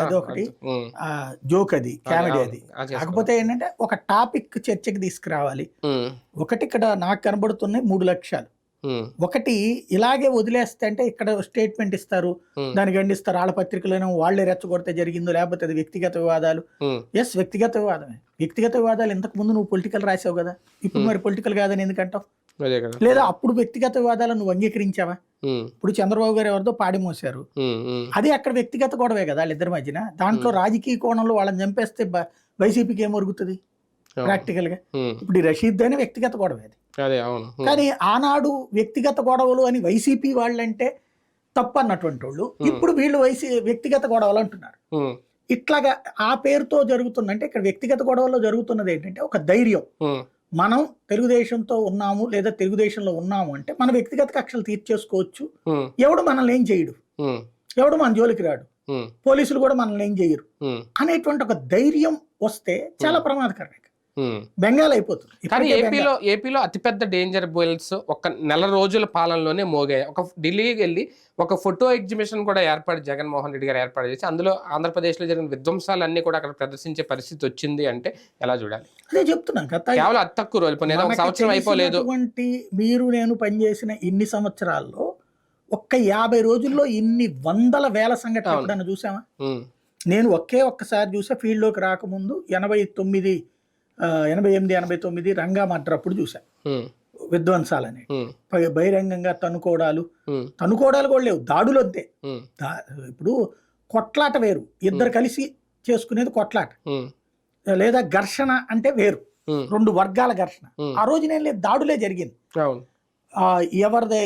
అదొకటి. జోక్ అది కామెడీ అది. కాకపోతే ఏంటంటే ఒక టాపిక్ చర్చకి తీసుకురావాలి. ఒకటి ఇక్కడ నాకు కనబడుతున్నాయి మూడు లక్ష్యాలు. ఒకటి ఇలాగే వదిలేస్తే అంటే ఇక్కడ స్టేట్మెంట్ ఇస్తారు దాన్ని ఖండిస్తారు వాళ్ళ పత్రికలను వాళ్ళే రెచ్చగొడితే జరిగిందో లేకపోతే అది వ్యక్తిగత వివాదాలు. ఎస్ వ్యక్తిగత వివాదమే. వ్యక్తిగత వివాదాలు ఇంతకు ముందు నువ్వు పొలిటికల్ రాసావు కదా? ఇప్పుడు మరి పొలిటికల్ కాదని ఎందుకంటావు లేదా అప్పుడు వ్యక్తిగత వివాదాలు నువ్వు అంగీకరించావా? ఇప్పుడు చంద్రబాబు గారు ఎవరితో పాడి మోసారు అది అక్కడ వ్యక్తిగత గొడవే కదా వాళ్ళిద్దరి మధ్యన. దాంట్లో రాజకీయ కోణంలో వాళ్ళని చంపేస్తే వైసీపీకి ఏం ఒరుగుతుంది. ప్రాక్టికల్గా ఇప్పుడు రషీద్ అయినా వ్యక్తిగత గొడవ అది. కానీ ఆనాడు వ్యక్తిగత గొడవలు అని వైసీపీ వాళ్ళంటే తప్పు అన్నటువంటి వాళ్ళు ఇప్పుడు వీళ్ళు వైసీ వ్యక్తిగత గొడవలు అంటున్నారు. ఇట్లాగా ఆ పేరుతో జరుగుతుందంటే ఇక్కడ వ్యక్తిగత గొడవల్లో జరుగుతున్నది ఏంటంటే ఒక ధైర్యం. మనం తెలుగుదేశంతో ఉన్నాము లేదా తెలుగుదేశంలో ఉన్నాము అంటే మన వ్యక్తిగత కక్షలు తీర్చేసుకోవచ్చు. ఎవడు మనల్ని ఏం చేయడు. ఎవడు మన జోలికి రాడు. పోలీసులు కూడా మనల్ని ఏం చేయరు. అనేటువంటి ఒక ధైర్యం వస్తే చాలా ప్రమాదకరం ఇక. ఉమ్. బెంగాల్ అయిపోతుంది. కానీ ఏపీలో ఏపీలో అతిపెద్ద డేంజర్ బెల్స్ ఒక నెల రోజుల పాలనలోనే మోగాయి. ఒక ఢిల్లీకి వెళ్ళి ఒక ఫోటో ఎగ్జిబిషన్ కూడా ఏర్పాటు జగన్మోహన్ రెడ్డి గారు ఏర్పాటు చేసి అందులో ఆంధ్రప్రదేశ్లో జరిగిన విధ్వంసాలన్నీ కూడా అక్కడ ప్రదర్శించే పరిస్థితి వచ్చింది అంటే ఎలా చూడాలి? అదే చెప్తున్నాం గత కేవలం అతి తక్కువ రోజులు. ఒక సంవత్సరం అయిపోలేదు. మీరు నేను పనిచేసిన ఇన్ని సంవత్సరాల్లో ఒక్క యాభై రోజుల్లో ఇన్ని వందల వేల సంఘటనలు. ఎప్పుడన్నా చూసామా నేను ఒకే ఒక్కసారి చూసా ఫీల్డ్లోకి రాకముందు ఎనభై తొమ్మిది ఎనభై ఎనిమిది ఎనభై తొమ్మిది రంగా మడ్రప్పుడు చూసా విధ్వంసాలని. బహిరంగంగా తనుకోవడాలు ఉమ్, తనుకోవడాలు కూడా లేవు దాడులు అంతే ఉమ్, దా- ఇప్పుడు కొట్లాట వేరు. ఇద్దరు కలిసి చేసుకునేది కొట్లాట. లేదా ఘర్షణ అంటే వేరు. రెండు వర్గాల ఘర్షణ. ఆ రోజు నేను లేదు దాడులే జరిగింది. ఎవరిదే